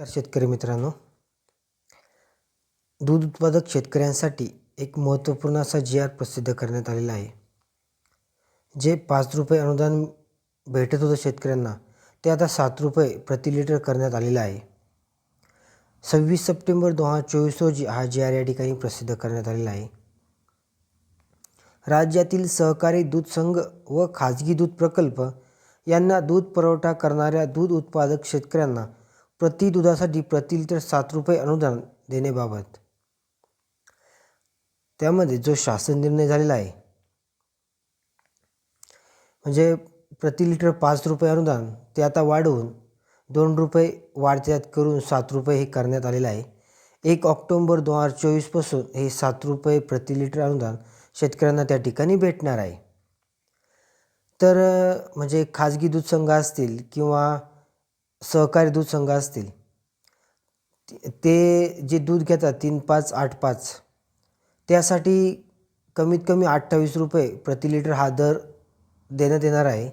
तर शेतकरी मित्रांनो दूध उत्पादक शेतकऱ्यांसाठी एक महत्त्वपूर्ण असा जी आर प्रसिद्ध करण्यात आलेला आहे. जे पाच रुपये अनुदान भेटत होतं शेतकऱ्यांना ते आता सात रुपये प्रति लिटर करण्यात आलेलं आहे. सव्वीस सप्टेंबर दोन हजार चोवीस रोजी हा जी आर या ठिकाणी प्रसिद्ध करण्यात आलेला आहे. राज्यातील सहकारी दूध संघ व खाजगी दूध प्रकल्प यांना दूध पुरवठा करणाऱ्या दूध उत्पादक शेतकऱ्यांना प्रति दुधासाठी प्रति लिटर सात रुपये अनुदान देण्याबाबत. त्यामध्ये जो शासन निर्णय झालेला आहे म्हणजे प्रति लिटर पाच रुपये अनुदान ते आता वाढवून दोन रुपये वाढ त्यात करून सात रुपये हे करण्यात आलेलं आहे. एक ऑक्टोंबर दोन हजार चोवीसपासून हे सात रुपये प्रति लिटर अनुदान शेतकऱ्यांना त्या ठिकाणी भेटणार आहे. तर म्हणजे खाजगी दूध संघ असतील किंवा सहकारी दूध संघ असतील. ते जे दूध घेतात तीन पाच आठ पाच त्यासाठी कमीत कमी अठ्ठावीस रुपये प्रति लिटर हा दर देण्यात येणार आहे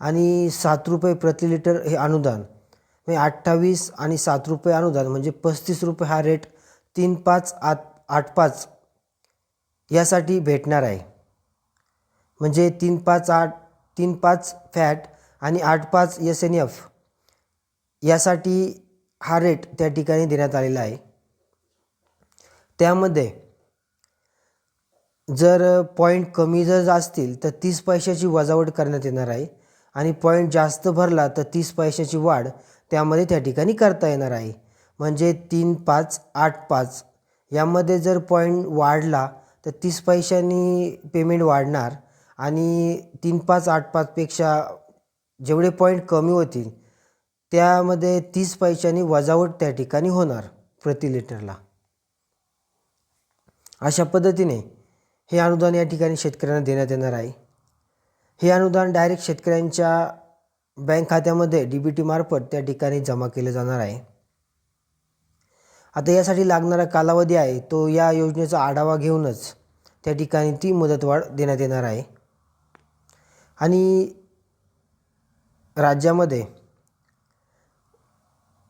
आणि सात रुपये प्रति लिटर हे अनुदान म्हणजे अठ्ठावीस आणि सात रुपये अनुदान म्हणजे पस्तीस रुपये हा रेट तीन पाच आठ आठ पाच यासाठी भेटणार आहे. म्हणजे तीन पाच आठ तीन पाच फॅट आणि आठ पाच एस एन एफ यासाठी हा रेट त्या ठिकाणी देण्यात आलेला आहे. त्यामध्ये जर पॉईंट कमी जर असतील तर तीस पैशाची वजावट करण्यात येणार आहे आणि पॉईंट जास्त भरला तर तीस पैशाची वाढ त्यामध्ये त्या ठिकाणी करता येणार आहे. म्हणजे तीन पाच आठ पाच यामध्ये जर पॉईंट वाढला तर तीस पैशांनी पेमेंट वाढणार आणि तीन पाच आठ पाचपेक्षा जेवढे पॉईंट कमी होतील त्यामध्ये तीस पैशांनी वजावट त्या ठिकाणी होणार प्रति लिटरला. अशा पद्धतीने हे अनुदान या ठिकाणी शेतकऱ्यांना देण्यात येणार आहे. हे अनुदान डायरेक्ट शेतकऱ्यांच्या बँक खात्यामध्ये डी बी टीमार्फत त्या ठिकाणी जमा केलं जाणार आहे. आता यासाठी लागणारा कालावधी आहे तो या योजनेचा आढावा घेऊनच त्या ठिकाणी ती मुदतवाढ देण्यात येणार आहे. आणि राज्यामध्ये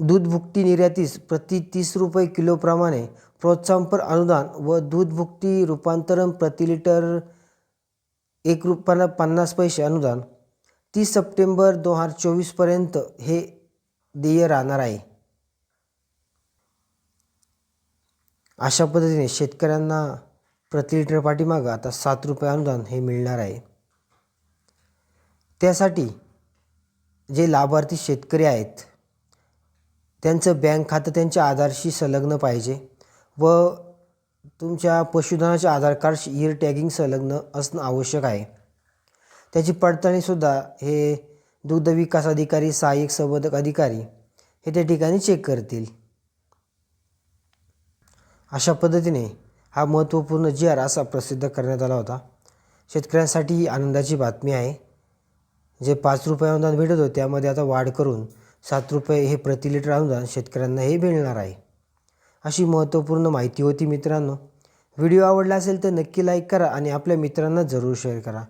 दूध भुकटी निर्यातीस प्रति तीस रुपये किलोप्रमाणे प्रोत्साहनपर अनुदान व दूध भुकटी रूपांतरण प्रति लिटर एक रुपयाला पन्नास पैसे अनुदान. तीस सप्टेंबर दोन हजार चोवीसपर्यंत हे देय राहणार आहे. अशा पद्धतीने शेतकऱ्यांना प्रति लिटर पाठीमागं आता सात रुपये अनुदान हे मिळणार आहे. त्यासाठी जे लाभार्थी शेतकरी आहेत त्यांचं बँक खातं त्यांच्या आधारशी संलग्न पाहिजे व तुमच्या पशुधनाच्या आधार कार्डशी इयर टॅगिंग संलग्न असणं आवश्यक आहे. त्याची पडताळणीसुद्धा हे दुग्ध विकास अधिकारी सहाय्यक संवर्धक अधिकारी हे त्या ठिकाणी चेक करतील. अशा पद्धतीने हा महत्त्वपूर्ण जी आर असा प्रसिद्ध करण्यात आला होता. शेतकऱ्यांसाठी ही आनंदाची बातमी आहे. जे पाच रुपये अनुदान भेटत होते त्यामध्ये आता वाढ करून सात रुपये हे प्रति लिटर अनुदान शेतकऱ्यांना हे मिळणार आहे. अशी महत्त्वपूर्ण माहिती होती मित्रांनो. व्हिडिओ आवडला असेल तर नक्की लाईक करा आणि आपल्या मित्रांना जरूर शेअर करा.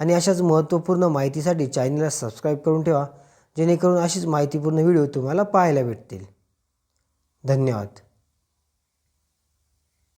आणि अशाच महत्त्वपूर्ण माहितीसाठी चॅनलला सबस्क्राईब करून ठेवा जेणेकरून अशीच माहितीपूर्ण व्हिडिओ तुम्हाला पाहायला भेटतील. धन्यवाद.